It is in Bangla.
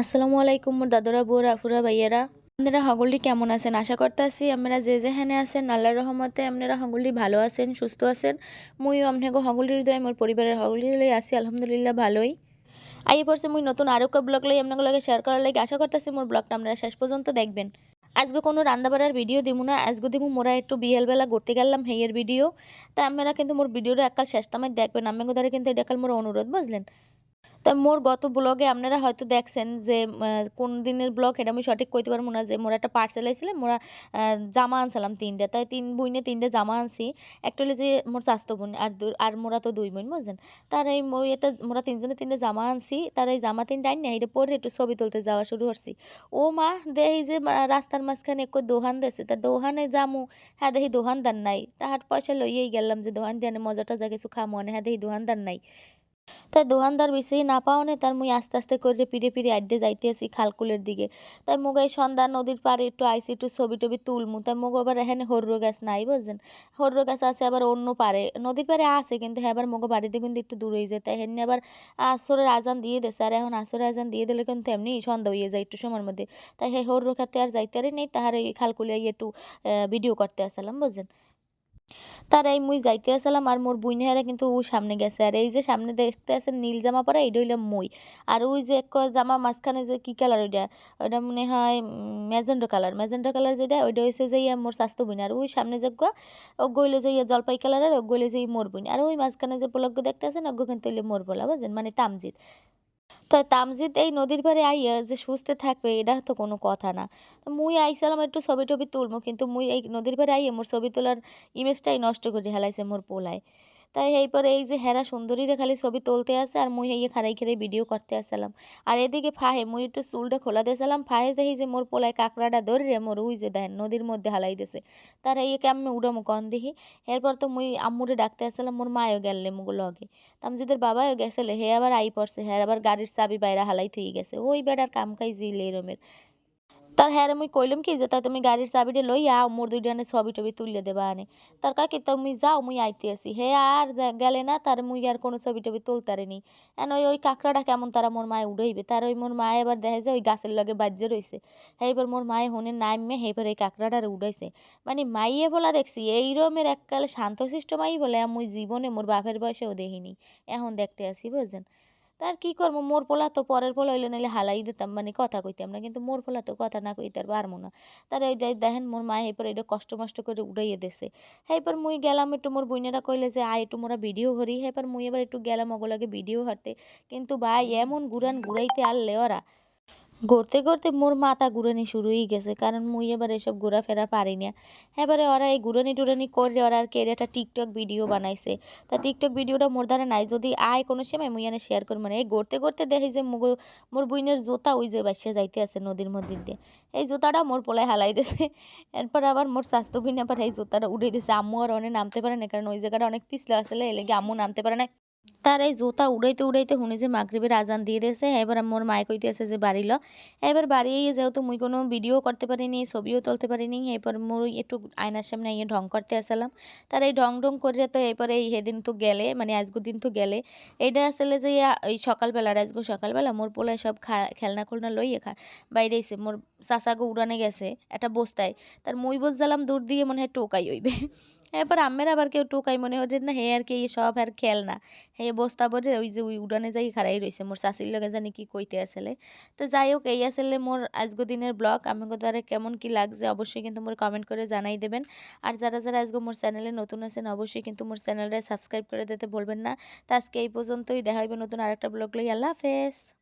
আসসালামু আলাইকুম মোর দাদরা বুয়ারা আফুরা ভাইয়েরা। আপনারা হগলটি কেমন আছেন? আশা করতে আছি আপনারা যে যেখানে আছেন, আল্লাহর রহমতে আপনারা হগলটি ভালো আছেন, সুস্থ আছেন। মুইও আপনাকে হগলির দয় মোর পরিবারের হগলির লই আছি, আলহামদুলিল্লাহ, ভালোই। আইয়ে পড়ছে মুই নতুন আরও ব্লগ লই আপনাদের লগে শেয়ার করার লাগে। আশা করতেছি মোর ব্লগটা আপনারা শেষ পর্যন্ত দেখবেন। আজকে কোনো রান্না বাড়ার ভিডিও দিব না। আজকে দিব মোরা একটু বিকেলবেলা ঘুরতে গেলাম হেয়ের ভিডিও তা আপনারা কিন্তু মোর ভিডিওটা একাল শেষ তামায় দেখবেন। আমি কিন্তু একাল মোর অনুরোধ, বুঝলেন? তা মোর গত ব্লগে আপনারা হয়তো দেখছেন যে কোন দিনের ব্লগ এটা আমি সঠিক কইতে পারব না যে, মোরা একটা পার্সেল আইছিলাম, মোরা জামা আনছিলাম তিনটে। তাই তিন বইনে তিনটে জামা আনছি। একটা হলো যে মোর স্বাস্থ্য বোন, আর আর মোরা তো দুই বোন, বুঝছেন? তার এই মই এটা মোরা তিনজনে তিনটে জামা আনছি, তার এই জামা তিনটে আইন এটা পরে একটু ছবি তুলতে যাওয়া শুরু করছি। ও মা দেখি যে রাস্তার মাঝখানে একটু দোহান দেছে, তা দোহানে যামু। হ্যাঁ দেখি দোহানদার নাই। তাহার পয়সা লইয়েই গেলাম যে, দোহান দিয়ে মজাটা যা কিছু খামো হ্যাঁ দেখি দোহানদার নাই। তাই দোকানদার বেশি না পাওনে তার মুই আস্তে আস্তে করে পিড়ে পিড়ে আড্ডে যাইতে আসি খালকুলের দিকে। তাই মুগ এই সন্ধ্যা নদীর পাড়ে একটু আইসি একটু ছবি টবি তুলমু। তাই মুগ আবার এখানে হর্র গাছ নাই বুঝছেন? হর্র গাছ আছে আবার অন্য পারে নদীর পাড়ে আছে কিন্তু হ্যাঁ আবার মুগ বাড়িতে কিন্তু একটু দূর হয়ে যায়। তাই হেনে আবার আসরের আজান দিয়ে দেছে আর এখন আসরের আজান দিয়ে দিলে কিন্তু এমনি সন্ধ্যা হয়ে যায় একটু সময়ের মধ্যে। তাই হ্যাঁ হর্র খাতে আর যাইতে পারি নেই। তাহার এই খালকুলে একটু ভিডিও করতে আসলাম বুঝছেন? তার এই মুই যাইতে আসলাম আর মোর বুইনেহারা কিন্তু ও সামনে গেছে। আর এই যে সামনে দেখতে আছেন নীল জামা পরা, এইটা হইলাম মুই। আর ওই যে এক জামা মাঝখানে যে কি কালার ওইটা? ওইটা মনে হয় ম্যাজেন্ডো কালার ম্যাজেন্ডো কালার যেটা, ওইটা হয়েছে যে ইয়া মোর স্বাস্থ্য বুন আর ওই সামনে যে ও গইলে যে ইয়া জলপাই কালারের ও গইলে যে মোর বুন আর ওই মাঝখানে যে পলক দেখতে আছেন ওগো কিন্তু হইলে মোর বলা, বুঝছেন? মানে তামজিৎ তো তামজিদ এই নদীর পাড়ে আইয়া যে সুস্থ থাকবে, এটা তো কোনো কথা না। মুই আইসালাম একটু ছবি টবি তুলবো কিন্তু মুই এই নদীর পাড়ে আইয়ে মোর ছবি তোলার ইমেজটাই নষ্ট করে হেলাইছে মোর পোলায়। তাই এই পরে এই যে হেরা সুন্দরীরা খালি ছবি তুলতে আসে আর মুই এই খারাই খেরাই ভিডিও করতে আসলাম। আর এদিকে ফাহে, মুই একটু চুলটা খোলা দিয়েছিলাম ফাহে দেখি যে মোর পোলায় কাঁকড়াটা ধরে মোর উই যে দেখেন নদীর মধ্যে হালাই দিছে। তার এই কেমন উড়ামু কন দেখি। এরপর তো মুই আম্মুরে ডাকতে আসলাম, মোর মায়ও গেলে মুগো লগে। তামজিদের বাবাও গেছিলে হে আবার আই পড়ছে হ্যাঁ আবার গাড়ির চাবি বাইরে হালাই থুই গেছে। ওই বেড়ার কাম কাজ জিলে এরমের তার হ্যাঁ মুই কইলাম কি যে তা তুমি গাড়ির চাবিটা লই আও, মোর দুইটানে ছবি টবি তুলে দেবা আনে। তার কাকি তুমি যাও, মুই আইতে আসি। হে, আর গেলে না? তার মুই আর কোনো ছবি টবি তুলতারে নি। এন, ওই ওই কাঁকড়াটা কেমন তারা মোর মায়ে উড়াইবে? তার ওই মোর মায়ে এবার দেখে যে, ওই গাছের লগে বাজ্যে রইছে। এইবার মোর মায়ে হুনে নামে সেইবার এই কাঁকড়াটারে উড়াইছে। মানে মাইয়ে বলা দেখছি, এই রমের এককালে শান্তশিষ্ট মাই বলে মুই জীবনে মোর বাপের বয়সেও দেখিনি। এখন দেখতে আসি, বুঝছেন? তার কি করব? মোর পোলা তো পরের পোলা হইলে নাহলে হালাই দিতাম মানে কথা কইতাম না, কিন্তু মোর পোলা তো কথা না কইতে আর পারব না। তার এই দেখ দেখেন মোর মা এরপর এটা কষ্ট মষ্ট করে উড়াইয়ে দেশে এরপর মুই গেলাম একটু, মোর বইনেরা কইলে যে, আয় একটু মোরা ভিডিও হরি এরপর মুই এবার একটু গেলাম ওগুলাকে ভিডিও হারতে কিন্তু ভাই, এমন ঘুরান ঘুরাইতে আর ওরা। ঘুরতে ঘুরতে মোর মাথা ঘুরানি শুরু হয়ে গেছে, কারণ মুই এবার এসব ঘোরাফেরা পারি না এবারে ওরা এই ঘুরানি টুরানি করে ওরা আর কি একটা টিকটক ভিডিও বানাইছে। তা টিকটক ভিডিওটা মোর দ্বারা নাই, যদি আয় কোনো সময় মুই এনে শেয়ার করব মানে এই ঘুরতে ঘুরতে দেখি যে মুগ, মোর বুইনের জোতা ওই যে বাসা যাইতে আছে নদীর মধ্যে দিয়ে এই জোতাটা মোর পোলায় হালাই দিছে। এরপর আবার মোর স্বাস্থ্য বিন আবার এই জোতাটা উঠে দিছে। আম্মু আর অনেক নামতে পারে না কারণ ওই জায়গাটা অনেক পিছলে আসলে এলেগে আম্মু নামতে পারে না তার এই জুতা উড়াইতে উড়াইতে শুনি যে মাগরিবের আজান দিয়ে দিয়েছে, এবার মোর মায়ে কইতে আছে যে, বাড়ি ল। এবার বাড়ি যেহেতু মুই কোনো ভিডিও করতে পারিনি, ছবিও তুলতে পারিনি, এরপর মোর একটু আয়নার সামনে ইয়ে ঢং করতে আসলাম। তার এই ঢং ঢং করে তো এরপরে এই হেদিন তো গেলে মানে আজগো দিন তো গেলে, এইটা আসলে যে, এই সকালবেলা আজগো সকালবেলা মোর পোলায় সব খা খেলনা খুলনা লইয়ে খা, বাইরে এসে মোর চাচাগো উড়ানে গেছে, একটা বস্তায়। তার মুই বলছিলাম দূর দিয়ে মনে হয় টোকাই হইবে। এরপর আমের আবার কেউ টোকাই মনে হচ্ছে না, হে আর কি, এই সব আর খেল না। হে বস্তা ভরে ওই যে ওই উড়ানে যাই খাড়াই রইছে, মোর চাষির লগে জানি কি কইতে আসলে। তো যাই হোক, এই আসলে মোর আজগো দিনের ব্লগ। আমাকে তারা কেমন কি লাগছে অবশ্যই কিন্তু মোর কমেন্ট করে জানাই দেবেন। আর যারা যারা আজকে মোর চ্যানেলে নতুন আছেন, অবশ্যই কিন্তু মোর চ্যানেলটা সাবস্ক্রাইব করে দিতে বলবেন না। তো আজকে এই পর্যন্তই, দেখা হইবে নতুন আরেকটা ব্লগ লই আল্লাহ হাফেজ।